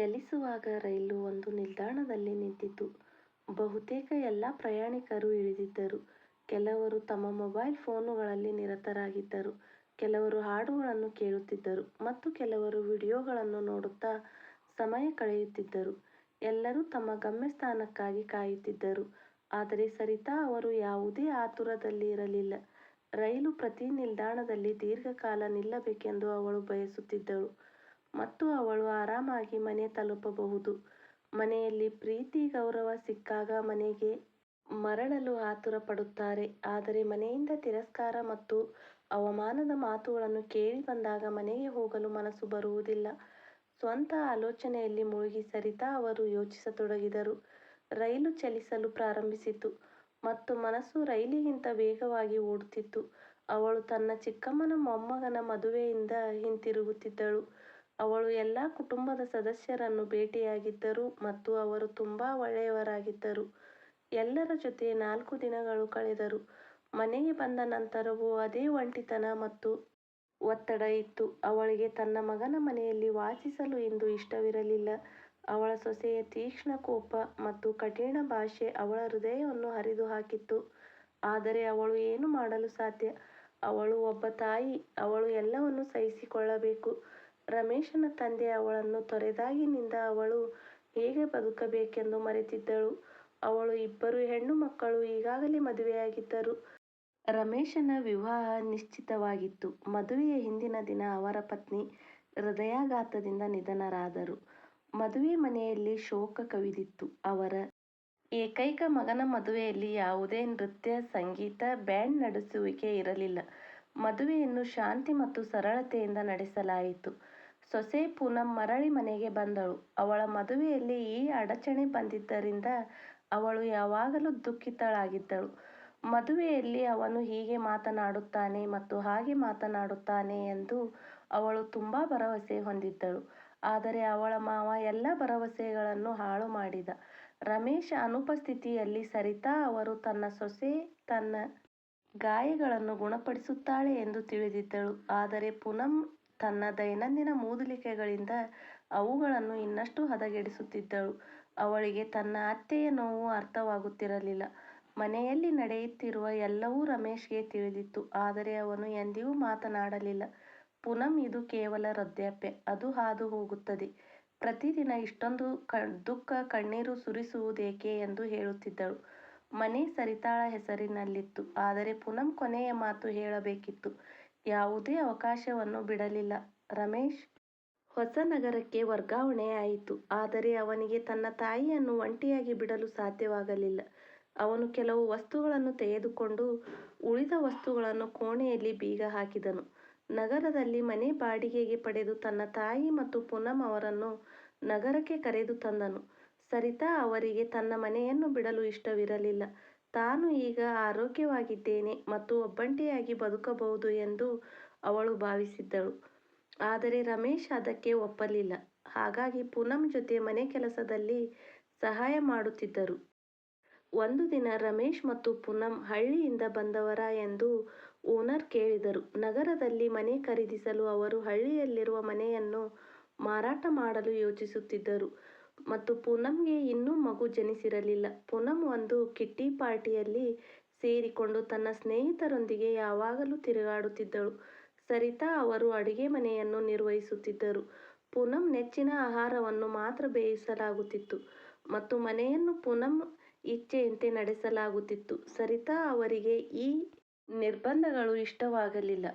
ಚಲಿಸುವಾಗ ರೈಲು ಒಂದು ನಿಲ್ದಾಣದಲ್ಲಿ ನಿಂತಿತು. ಬಹುತೇಕ ಎಲ್ಲ ಪ್ರಯಾಣಿಕರು ಇಳಿದಿದ್ದರು. ಕೆಲವರು ತಮ್ಮ ಮೊಬೈಲ್ ಫೋನುಗಳಲ್ಲಿ ನಿರತರಾಗಿದ್ದರು. ಕೆಲವರು ಹಾಡುಗಳನ್ನು ಕೇಳುತ್ತಿದ್ದರು ಮತ್ತು ಕೆಲವರು ವಿಡಿಯೋಗಳನ್ನು ನೋಡುತ್ತಾ ಸಮಯ ಕಳೆಯುತ್ತಿದ್ದರು. ಎಲ್ಲರೂ ತಮ್ಮ ಗಮ್ಯಸ್ಥಾನಕ್ಕಾಗಿ ಕಾಯುತ್ತಿದ್ದರು. ಆದರೆ ಸರಿತಾ ಅವರು ಯಾವುದೇ ಆತುರದಲ್ಲಿರಲಿಲ್ಲ. ರೈಲು ಪ್ರತಿ ನಿಲ್ದಾಣದಲ್ಲಿ ದೀರ್ಘಕಾಲ ನಿಲ್ಲಬೇಕೆಂದು ಅವಳು ಬಯಸುತ್ತಿದ್ದಳು ಮತ್ತು ಅವಳು ಆರಾಮಾಗಿ ಮನೆ ತಲುಪಬಹುದು. ಮನೆಯಲ್ಲಿ ಪ್ರೀತಿ, ಗೌರವ ಸಿಕ್ಕಾಗ ಮನೆಗೆ ಮರಳಲು ಆತುರಪಡುತ್ತಾರೆ. ಆದರೆ ಮನೆಯಿಂದ ತಿರಸ್ಕಾರ ಮತ್ತು ಅವಮಾನದ ಮಾತುಗಳನ್ನು ಕೇಳಿ ಬಂದಾಗ ಮನೆಗೆ ಹೋಗಲು ಮನಸ್ಸು ಬರುವುದಿಲ್ಲ. ಸ್ವಂತ ಆಲೋಚನೆಯಲ್ಲಿ ಮುಳುಗಿ ಸರಿತಾ ಅವರು ಯೋಚಿಸತೊಡಗಿದರು. ರೈಲು ಚಲಿಸಲು ಪ್ರಾರಂಭಿಸಿತು ಮತ್ತು ಮನಸ್ಸು ರೈಲಿಗಿಂತ ವೇಗವಾಗಿ ಓಡುತ್ತಿತ್ತು. ಅವಳು ತನ್ನ ಚಿಕ್ಕಮ್ಮನ ಮೊಮ್ಮಗನ ಮದುವೆಯಿಂದ ಹಿಂತಿರುಗುತ್ತಿದ್ದಳು. ಅವಳು ಎಲ್ಲ ಕುಟುಂಬದ ಸದಸ್ಯರನ್ನು ಭೇಟಿಯಾಗಿದ್ದರು ಮತ್ತು ಅವರು ತುಂಬಾ ಒಳ್ಳೆಯವರಾಗಿದ್ದರು. ಎಲ್ಲರ ಜೊತೆ ನಾಲ್ಕು ದಿನಗಳು ಕಳೆದರು. ಮನೆಗೆ ಬಂದ ನಂತರವೂ ಅದೇ ಒಂಟಿತನ ಮತ್ತು ಒತ್ತಡ ಇತ್ತು. ಅವಳಿಗೆ ತನ್ನ ಮಗನ ಮನೆಯಲ್ಲಿ ವಾಸಿಸಲು ಇಂದು ಇಷ್ಟವಿರಲಿಲ್ಲ. ಅವಳ ಸೊಸೆಯ ತೀಕ್ಷ್ಣ ಕೋಪ ಮತ್ತು ಕಠಿಣ ಭಾಷೆ ಅವಳ ಹೃದಯವನ್ನು ಹರಿದು ಹಾಕಿತ್ತು ಆದರೆ ಅವಳು ಏನು ಮಾಡಲು ಸಾಧ್ಯ. ಅವಳು ಒಬ್ಬ ತಾಯಿ. ಅವಳು ಎಲ್ಲವನ್ನೂ ಸಹಿಸಿಕೊಳ್ಳಬೇಕು. ರಮೇಶನ ತಂದೆ ಅವಳನ್ನು ತೊರೆದಾಗಿನಿಂದ ಅವಳು ಹೇಗೆ ಬದುಕಬೇಕೆಂದು ಮರೆತಿದ್ದಳು. ಅವಳು ಇಬ್ಬರು ಹೆಣ್ಣು ಮಕ್ಕಳು ಈಗಾಗಲೇ ಮದುವೆಯಾಗಿದ್ದರು. ರಮೇಶನ ವಿವಾಹ ನಿಶ್ಚಿತವಾಗಿತ್ತು. ಮದುವೆಯ ಹಿಂದಿನ ದಿನ ಅವರ ಪತ್ನಿ ಹೃದಯಾಘಾತದಿಂದ ನಿಧನರಾದರು. ಮದುವೆ ಮನೆಯಲ್ಲಿ ಶೋಕ ಕವಿದಿತ್ತು. ಅವರ ಏಕೈಕ ಮಗನ ಮದುವೆಯಲ್ಲಿ ಯಾವುದೇ ನೃತ್ಯ, ಸಂಗೀತ, ಬ್ಯಾಂಡ್ ನಡೆಸುವಿಕೆ ಇರಲಿಲ್ಲ. ಮದುವೆಯನ್ನು ಶಾಂತಿ ಮತ್ತು ಸರಳತೆಯಿಂದ ನಡೆಸಲಾಯಿತು. ಸೊಸೆ ಪೂನಂ ಮರಳಿ ಮನೆಗೆ ಬಂದಳು. ಅವಳ ಮದುವೆಯಲ್ಲಿ ಈ ಅಡಚಣೆ ಬಂದಿದ್ದರಿಂದ ಅವಳು ಯಾವಾಗಲೂ ದುಃಖಿತಳಾಗಿದ್ದಳು. ಮದುವೆಯಲ್ಲಿ ಅವನು ಹೀಗೆ ಮಾತನಾಡುತ್ತಾನೆ ಮತ್ತು ಹಾಗೆ ಮಾತನಾಡುತ್ತಾನೆ ಎಂದು ಅವಳು ತುಂಬ ಭರವಸೆ ಹೊಂದಿದ್ದಳು. ಆದರೆ ಅವಳ ಮಾವ ಎಲ್ಲ ಭರವಸೆಗಳನ್ನು ಹಾಳು ಮಾಡಿದ ರಮೇಶ್ ಅನುಪಸ್ಥಿತಿಯಲ್ಲಿ ಸರಿತಾ ಅವರು ತನ್ನ ಸೊಸೆ, ತನ್ನ ಗಾಯಗಳನ್ನು ಗುಣಪಡಿಸುತ್ತಾಳೆ ಎಂದು ತಿಳಿದಿದ್ದಳು. ಆದರೆ ಪೂನಂ ತನ್ನ ದೈನಂದಿನ ಮೂದುಲಿಕೆಗಳಿಂದ ಅವುಗಳನ್ನು ಇನ್ನಷ್ಟು ಹದಗೆಡಿಸುತ್ತಿದ್ದಳು. ಅವಳಿಗೆ ತನ್ನ ಅತ್ತೆಯ ನೋವು ಅರ್ಥವಾಗುತ್ತಿರಲಿಲ್ಲ. ಮನೆಯಲ್ಲಿ ನಡೆಯುತ್ತಿರುವ ಎಲ್ಲವೂ ರಮೇಶ್ಗೆ ತಿಳಿದಿತ್ತು. ಆದರೆ ಅವನು ಎಂದಿಗೂ ಮಾತನಾಡಲಿಲ್ಲ. ಪೂನಂ ಇದು ಕೇವಲ ವೃದ್ಧಾಪ್ಯ. ಅದು ಹಾದು ಹೋಗುತ್ತದೆ. ಪ್ರತಿದಿನ ಇಷ್ಟೊಂದು ದುಃಖ, ಕಣ್ಣೀರು ಸುರಿಸುವುದೇಕೆ ಎಂದು ಹೇಳುತ್ತಿದ್ದಳು. ಮನೆ ಸರಿತಾಳ ಹೆಸರಿನಲ್ಲಿತ್ತು. ಆದರೆ ಪುನಂ ಕೊನೆಯ ಮಾತು ಹೇಳಬೇಕಿತ್ತು. ಯಾವುದೇ ಅವಕಾಶವನ್ನು ಬಿಡಲಿಲ್ಲ. ರಮೇಶ್, ಹೊಸ ನಗರಕ್ಕೆ ವರ್ಗಾವಣೆಯಾಯಿತು. ಆದರೆ ಅವನಿಗೆ ತನ್ನ ತಾಯಿಯನ್ನು ಒಂಟಿಯಾಗಿ ಬಿಡಲು ಸಾಧ್ಯವಾಗಲಿಲ್ಲ. ಅವನು ಕೆಲವು ವಸ್ತುಗಳನ್ನು ತೆಗೆದುಕೊಂಡು ಉಳಿದ ವಸ್ತುಗಳನ್ನು ಕೋಣೆಯಲ್ಲಿ ಬೀಗ ಹಾಕಿದನು. ನಗರದಲ್ಲಿ ಮನೆ ಬಾಡಿಗೆಗೆ ಪಡೆದು ತನ್ನ ತಾಯಿ ಮತ್ತು ಪೂನಂ ಅವರನ್ನು ನಗರಕ್ಕೆ ಕರೆದು ತಂದನು. ಸರಿತಾ ಅವರಿಗೆ ತನ್ನ ಮನೆಯನ್ನು ಬಿಡಲು ಇಷ್ಟವಿರಲಿಲ್ಲ. ತಾನು ಈಗ ಆರೋಗ್ಯವಾಗಿದ್ದೇನೆ ಮತ್ತು ಒಬ್ಬಂಟಿಯಾಗಿ ಬದುಕಬಹುದು ಎಂದು ಅವಳು ಭಾವಿಸಿದ್ದಳು. ಆದರೆ ರಮೇಶ್ ಅದಕ್ಕೆ ಒಪ್ಪಲಿಲ್ಲ. ಹಾಗಾಗಿ ಪೂನಂ ಜೊತೆ ಮನೆ ಕೆಲಸದಲ್ಲಿ ಸಹಾಯ ಮಾಡುತ್ತಿದ್ದರು. ಒಂದು ದಿನ ರಮೇಶ್ ಮತ್ತು ಪೂನಂ ಹಳ್ಳಿಯಿಂದ ಬಂದವರಾ ಎಂದು ಓನರ್ ಕೇಳಿದರು. ನಗರದಲ್ಲಿ ಮನೆ ಖರೀದಿಸಲು ಅವರು ಹಳ್ಳಿಯಲ್ಲಿರುವ ಮನೆಯನ್ನು ಮಾರಾಟ ಮಾಡಲು ಯೋಚಿಸುತ್ತಿದ್ದರು ಮತ್ತು ಪೂನಂಗೆ ಇನ್ನೂ ಮಗು ಜನಿಸಿರಲಿಲ್ಲ. ಪೂನಂ ಒಂದು ಕಿಟ್ಟಿ ಪಾರ್ಟಿಯಲ್ಲಿ ಸೇರಿಕೊಂಡು ತನ್ನ ಸ್ನೇಹಿತರೊಂದಿಗೆ ಯಾವಾಗಲೂ ತಿರುಗಾಡುತ್ತಿದ್ದಳು. ಸರಿತಾ ಅವರು ಅಡುಗೆ ಮನೆಯನ್ನು ನಿರ್ವಹಿಸುತ್ತಿದ್ದರು. ಪೂನಂ ನೆಚ್ಚಿನ ಆಹಾರವನ್ನು ಮಾತ್ರ ಬೇಯಿಸಲಾಗುತ್ತಿತ್ತು ಮತ್ತು ಮನೆಯನ್ನು ಪೂನಂ ಇಚ್ಛೆಯಂತೆ ನಡೆಸಲಾಗುತ್ತಿತ್ತು. ಸರಿತಾ ಅವರಿಗೆ ಈ ನಿರ್ಬಂಧಗಳು ಇಷ್ಟವಾಗಲಿಲ್ಲ.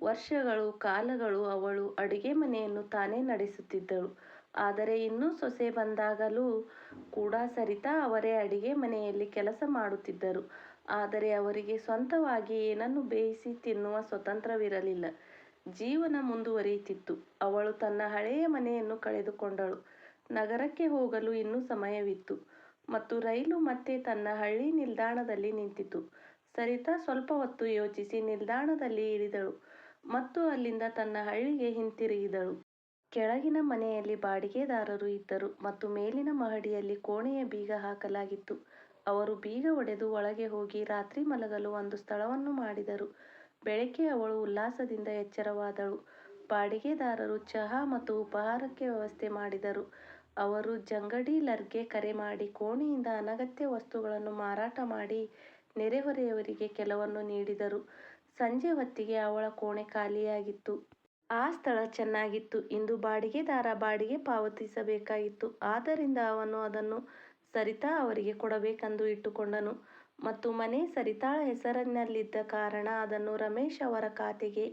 ವರ್ಷಗಳು, ಕಾಲಗಳು ಅವಳು ಅಡುಗೆ ಮನೆಯನ್ನು ತಾನೇ ನಡೆಸುತ್ತಿದ್ದಳು. ಆದರೆ ಇನ್ನೂ ಸೊಸೆ ಬಂದಾಗಲೂ ಕೂಡ ಸರಿತಾ ಅವರೇ ಅಡಿಗೆ ಮನೆಯಲ್ಲಿ ಕೆಲಸ ಮಾಡುತ್ತಿದ್ದರು. ಆದರೆ ಅವರಿಗೆ ಸ್ವಂತವಾಗಿ ಏನನ್ನು ಬೇಯಿಸಿ ತಿನ್ನುವ ಸ್ವತಂತ್ರವಿರಲಿಲ್ಲ ಜೀವನ ಮುಂದುವರಿಯುತ್ತಿತ್ತು. ಅವಳು ತನ್ನ ಹಳೆಯ ಮನೆಯನ್ನು ಕಳೆದುಕೊಂಡಳು. ನಗರಕ್ಕೆ ಹೋಗಲು ಇನ್ನೂ ಸಮಯವಿತ್ತು ಮತ್ತು ರೈಲು ಮತ್ತೆ ತನ್ನ ಹಳ್ಳಿ ನಿಲ್ದಾಣದಲ್ಲಿ ನಿಂತಿತು. ಸರಿತಾ ಸ್ವಲ್ಪ ಹೊತ್ತು ಯೋಚಿಸಿ ನಿಲ್ದಾಣದಲ್ಲಿ ಇಳಿದಳು ಮತ್ತು ಅಲ್ಲಿಂದ ತನ್ನ ಹಳ್ಳಿಗೆ ಹಿಂತಿರುಗಿದಳು. ಕೆಳಗಿನ ಮನೆಯಲ್ಲಿ ಬಾಡಿಗೆದಾರರು ಇದ್ದರು ಮತ್ತು ಮೇಲಿನ ಮಹಡಿಯಲ್ಲಿ ಕೋಣೆಯ ಬೀಗ ಹಾಕಲಾಗಿತ್ತು. ಅವರು ಬೀಗ ಒಡೆದು ಒಳಗೆ ಹೋಗಿ ರಾತ್ರಿ ಮಲಗಲು ಒಂದು ಸ್ಥಳವನ್ನು ಮಾಡಿದರು. ಬೆಳಗ್ಗೆ ಅವಳು ಉಲ್ಲಾಸದಿಂದ ಎಚ್ಚರವಾದಳು. ಬಾಡಿಗೆದಾರರು ಚಹಾ ಮತ್ತು ಉಪಹಾರಕ್ಕೆ ವ್ಯವಸ್ಥೆ ಮಾಡಿದರು. ಅವರು ಜಂಗಡಿ ಲರ್ಗೆ ಕರೆ ಮಾಡಿ ಕೋಣೆಯಿಂದ ಅನಗತ್ಯ ವಸ್ತುಗಳನ್ನು ಮಾರಾಟ ಮಾಡಿ ನೆರೆಹೊರೆಯವರಿಗೆ ಕೆಲವನ್ನು ನೀಡಿದರು. ಸಂಜೆ ಹೊತ್ತಿಗೆ ಅವಳ ಕೋಣೆ ಖಾಲಿಯಾಗಿತ್ತು. ಆ ಸ್ಥಳ ಚೆನ್ನಾಗಿತ್ತು. ಇಂದು ಬಾಡಿಗೆದಾರ ಬಾಡಿಗೆ ಪಾವತಿಸಬೇಕಾಗಿತ್ತು. ಆದ್ದರಿಂದ ಅವನು ಅದನ್ನು ಸರಿತಾ ಅವರಿಗೆ ಕೊಡಬೇಕೆಂದು ಇಟ್ಟುಕೊಂಡನು ಮತ್ತು ಮನೆ ಸರಿತಾಳ ಹೆಸರಿನಲ್ಲಿದ್ದ ಕಾರಣ ಅದನ್ನು ರಮೇಶ್ ಅವರ ಖಾತೆಗೆ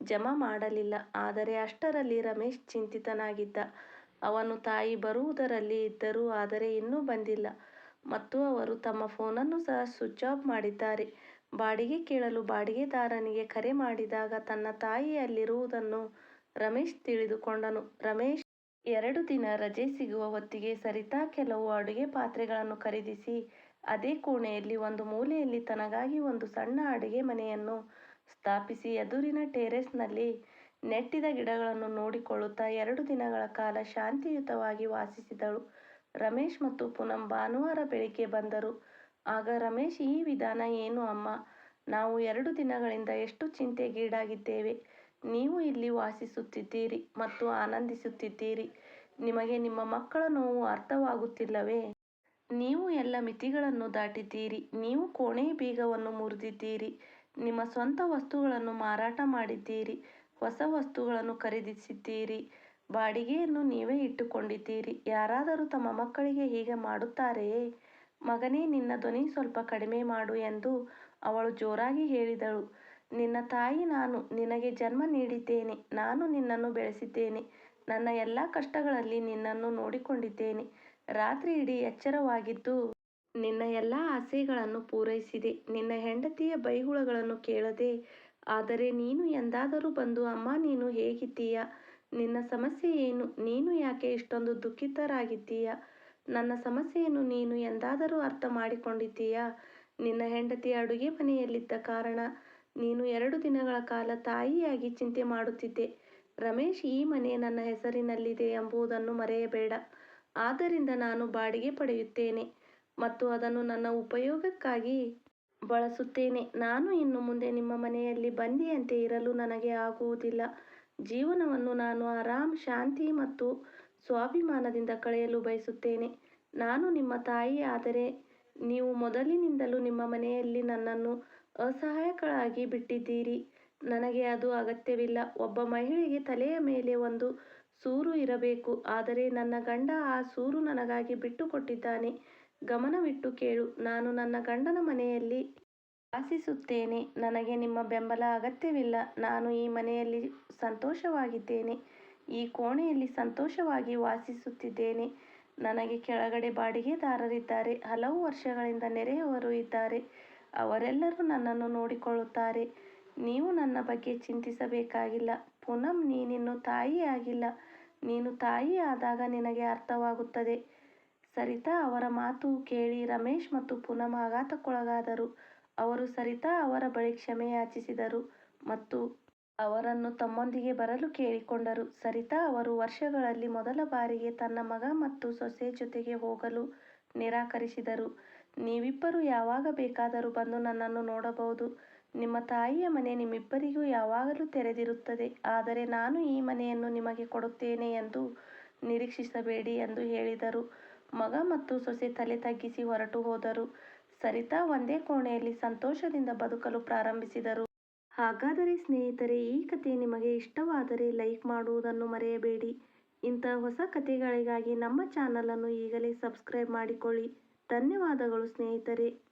ಜಮಾ ಮಾಡಲಿಲ್ಲ. ಆದರೆ ಅಷ್ಟರಲ್ಲಿ ರಮೇಶ್ ಚಿಂತಿತನಾಗಿದ್ದ. ಅವನು ತಾಯಿ ಬರುವುದರಲ್ಲಿ ಇದ್ದರು ಆದರೆ ಇನ್ನೂ ಬಂದಿಲ್ಲ ಮತ್ತು ಅವರು ತಮ್ಮ ಫೋನನ್ನು ಸಹ ಸ್ವಿಚ್ ಆಫ್ ಮಾಡಿದ್ದಾರೆ. ಬಾಡಿಗೆ ಕೇಳಲು ಬಾಡಿಗೆದಾರನಿಗೆ ಕರೆ ಮಾಡಿದಾಗ ತನ್ನ ತಾಯಿ ಅಲ್ಲಿರುವುದನ್ನು ರಮೇಶ್ ತಿಳಿದುಕೊಂಡನು. ರಮೇಶ್ ಎರಡು ದಿನ ರಜೆ ಸಿಗುವ ಹೊತ್ತಿಗೆ ಸರಿತಾ ಕೆಲವು ಅಡುಗೆ ಪಾತ್ರೆಗಳನ್ನು ಖರೀದಿಸಿ, ಅದೇ ಕೋಣೆಯಲ್ಲಿ ಒಂದು ಮೂಲೆಯಲ್ಲಿ ತನಗಾಗಿ ಒಂದು ಸಣ್ಣ ಅಡುಗೆ ಮನೆಯನ್ನು ಸ್ಥಾಪಿಸಿ ಎದುರಿನ ಟೆರೆಸ್ನಲ್ಲಿ ನೆಟ್ಟಿದ ಗಿಡಗಳನ್ನು ನೋಡಿಕೊಳ್ಳುತ್ತಾ ಎರಡು ದಿನಗಳ ಕಾಲ ಶಾಂತಿಯುತವಾಗಿ ವಾಸಿಸಿದಳು. ರಮೇಶ್ ಮತ್ತು ಪೂನಂ ಭಾನುವಾರ ಬೆಳಿಗ್ಗೆ ಬಂದರು. ಆಗ ರಮೇಶ್, ಈ ವಿಧಾನ ಏನು ಅಮ್ಮ ನಾವು ಎರಡು ದಿನಗಳಿಂದ ಎಷ್ಟು ಚಿಂತೆಗೀಡಾಗಿದ್ದೇವೆ. ನೀವು ಇಲ್ಲಿ ವಾಸಿಸುತ್ತಿದ್ದೀರಿ ಮತ್ತು ಆನಂದಿಸುತ್ತಿದ್ದೀರಿ. ನಿಮಗೆ ನಿಮ್ಮ ಮಕ್ಕಳ ನೋವು ಅರ್ಥವಾಗುತ್ತಿಲ್ಲವೇ. ನೀವು ಎಲ್ಲ ಮಿತಿಗಳನ್ನು ದಾಟಿದ್ದೀರಿ. ನೀವು ಕೋಣೆ ಬೀಗವನ್ನು ಮುರಿದಿದ್ದೀರಿ. ನಿಮ್ಮ ಸ್ವಂತ ವಸ್ತುಗಳನ್ನು ಮಾರಾಟ ಮಾಡಿದ್ದೀರಿ. ಹೊಸ ವಸ್ತುಗಳನ್ನು ಖರೀದಿಸಿದ್ದೀರಿ. ಬಾಡಿಗೆಯನ್ನು ನೀವೇ ಇಟ್ಟುಕೊಂಡಿದ್ದೀರಿ. ಯಾರಾದರೂ ತಮ್ಮ ಮಕ್ಕಳಿಗೆ ಹೀಗೆ ಮಾಡುತ್ತಾರೆಯೇ. ಮಗನೇ, ನಿನ್ನ ಧ್ವನಿ ಸ್ವಲ್ಪ ಕಡಿಮೆ ಮಾಡು ಎಂದು ಅವಳು ಜೋರಾಗಿ ಹೇಳಿದಳು. ನಿನ್ನ ತಾಯಿ ನಾನು, ನಿನಗೆ ಜನ್ಮ ನೀಡಿದ್ದೇನೆ. ನಾನು ನಿನ್ನನ್ನು ಬೆಳೆಸಿದ್ದೇನೆ. ನನ್ನ ಎಲ್ಲಾ ಕಷ್ಟಗಳಲ್ಲಿ ನಿನ್ನನ್ನು ನೋಡಿಕೊಂಡಿದ್ದೇನೆ. ರಾತ್ರಿ ಇಡೀ ಎಚ್ಚರವಾಗಿದ್ದು ನಿನ್ನ ಎಲ್ಲಾ ಆಸೆಗಳನ್ನು ಪೂರೈಸಿದೆ. ನಿನ್ನ ಹೆಂಡತಿಯ ಬೈಹುಳಗಳನ್ನು ಕೇಳದೆ. ಆದರೆ ನೀನು ಎಂದಾದರೂ ಬಂದು, ಅಮ್ಮ, ನೀನು ಹೇಗಿದ್ದೀಯಾ. ನಿನ್ನ ಸಮಸ್ಯೆ ಏನು. ನೀನು ಯಾಕೆ ಇಷ್ಟೊಂದು ದುಃಖಿತರಾಗಿದ್ದೀಯಾ. ನನ್ನ ಸಮಸ್ಯೆಯನ್ನು ನೀನು ಎಂದಾದರೂ ಅರ್ಥ ಮಾಡಿಕೊಂಡಿದ್ದೀಯಾ. ನಿನ್ನ ಹೆಂಡತಿ ಅಡುಗೆ ಮನೆಯಲ್ಲಿದ್ದ ಕಾರಣ ನೀನು ಎರಡು ದಿನಗಳ ಕಾಲ ತಾಯಿಯಾಗಿ ಚಿಂತೆ ಮಾಡುತ್ತಿದ್ದೆ. ರಮೇಶ್, ಈ ಮನೆ ನನ್ನ ಹೆಸರಿನಲ್ಲಿದೆ ಎಂಬುದನ್ನು ಮರೆಯಬೇಡ. ಆದ್ದರಿಂದ ನಾನು ಬಾಡಿಗೆ ಪಡೆಯುತ್ತೇನೆ ಮತ್ತು ಅದನ್ನು ನನ್ನ ಉಪಯೋಗಕ್ಕಾಗಿ ಬಳಸುತ್ತೇನೆ. ನಾನು ಇನ್ನು ಮುಂದೆ ನಿಮ್ಮ ಮನೆಯಲ್ಲಿ ಬಂದಿಯಂತೆ ಇರಲು ನನಗೆ ಆಗುವುದಿಲ್ಲ. ಜೀವನವನ್ನು ನಾನು ಆರಾಮ್, ಶಾಂತಿ ಮತ್ತು ಸ್ವಾಭಿಮಾನದಿಂದ ಕಳೆಯಲು ಬಯಸುತ್ತೇನೆ. ನಾನು ನಿಮ್ಮ ತಾಯಿ ಆದರೆ ನೀವು ಮೊದಲಿನಿಂದಲೂ ನಿಮ್ಮ ಮನೆಯಲ್ಲಿ ನನ್ನನ್ನು ಅಸಹಾಯಕಳಾಗಿ ಬಿಟ್ಟಿದ್ದೀರಿ. ನನಗೆ ಅದು ಅಗತ್ಯವಿಲ್ಲ. ಒಬ್ಬ ಮಹಿಳೆಗೆ ತಲೆಯ ಮೇಲೆ ಒಂದು ಸೂರು ಇರಬೇಕು ಆದರೆ ನನ್ನ ಗಂಡ ಆ ಸೂರು ನನಗಾಗಿ ಬಿಟ್ಟುಕೊಟ್ಟಿದ್ದಾನೆ. ಗಮನವಿಟ್ಟು ಕೇಳು. ನಾನು ನನ್ನ ಗಂಡನ ಮನೆಯಲ್ಲಿ ವಾಸಿಸುತ್ತೇನೆ. ನನಗೆ ನಿಮ್ಮ ಬೆಂಬಲ ಅಗತ್ಯವಿಲ್ಲ. ನಾನು ಈ ಮನೆಯಲ್ಲಿ ಸಂತೋಷವಾಗಿದ್ದೇನೆ. ಈ ಕೋಣೆಯಲ್ಲಿ ಸಂತೋಷವಾಗಿ ವಾಸಿಸುತ್ತಿದ್ದೇನೆ. ನನಗೆ ಕೆಳಗಡೆ ಬಾಡಿಗೆದಾರರಿದ್ದಾರೆ. ಹಲವು ವರ್ಷಗಳಿಂದ ನೆರೆಯವರು ಇದ್ದಾರೆ. ಅವರೆಲ್ಲರೂ ನನ್ನನ್ನು ನೋಡಿಕೊಳ್ಳುತ್ತಾರೆ. ನೀವು ನನ್ನ ಬಗ್ಗೆ ಚಿಂತಿಸಬೇಕಾಗಿಲ್ಲ. ಪೂನಂ ನೀನಿನ್ನು ತಾಯಿ ಆಗಿಲ್ಲ. ನೀನು ತಾಯಿ ಆದಾಗ ನಿನಗೆ ಅರ್ಥವಾಗುತ್ತದೆ. ಸರಿತಾ ಅವರ ಮಾತು ಕೇಳಿ ರಮೇಶ್ ಮತ್ತು ಪೂನಂ ಆಘಾತಕ್ಕೊಳಗಾದರು. ಅವರು ಸರಿತಾ ಅವರ ಬಳಿ ಕ್ಷಮೆ ಯಾಚಿಸಿದರು ಮತ್ತು ಅವರನ್ನು ತಮ್ಮೊಂದಿಗೆ ಬರಲು ಕೇಳಿಕೊಂಡರು. ಸರಿತಾ ಅವರು ವರ್ಷಗಳಲ್ಲಿ ಮೊದಲ ಬಾರಿಗೆ ತನ್ನ ಮಗ ಮತ್ತು ಸೊಸೆ ಜೊತೆಗೆ ಹೋಗಲು ನಿರಾಕರಿಸಿದರು. ನೀವಿಬ್ಬರು ಯಾವಾಗ ಬೇಕಾದರೂ ಬಂದು ನನ್ನನ್ನು ನೋಡಬಹುದು. ನಿಮ್ಮ ತಾಯಿಯ ಮನೆ ನಿಮ್ಮಿಬ್ಬರಿಗೂ ಯಾವಾಗಲೂ ತೆರೆದಿರುತ್ತದೆ. ಆದರೆ ನಾನು ಈ ಮನೆಯನ್ನು ನಿಮಗೆ ಕೊಡುತ್ತೇನೆ ಎಂದು ನಿರೀಕ್ಷಿಸಬೇಡಿ ಎಂದು ಹೇಳಿದರು. ಮಗ ಮತ್ತು ಸೊಸೆ ತಲೆ ತಗ್ಗಿಸಿ ಹೊರಟುಹೋದರು. ಸರಿತಾ ಒಂದೇ ಕೋಣೆಯಲ್ಲಿ ಸಂತೋಷದಿಂದ ಬದುಕಲು ಪ್ರಾರಂಭಿಸಿದರು. ಹಾಗಾದರೆ ಸ್ನೇಹಿತರೆ, ಈ ಕಥೆ ನಿಮಗೆ ಇಷ್ಟವಾದರೆ ಲೈಕ್ ಮಾಡುವುದನ್ನು ಮರೆಯಬೇಡಿ. ಇಂಥ ಹೊಸ ಕಥೆಗಳಿಗಾಗಿ ನಮ್ಮ ಚಾನಲ್ ಅನ್ನು ಈಗಲೇ ಸಬ್ಸ್ಕ್ರೈಬ್ ಮಾಡಿಕೊಳ್ಳಿ. ಧನ್ಯವಾದಗಳು ಸ್ನೇಹಿತರೆ.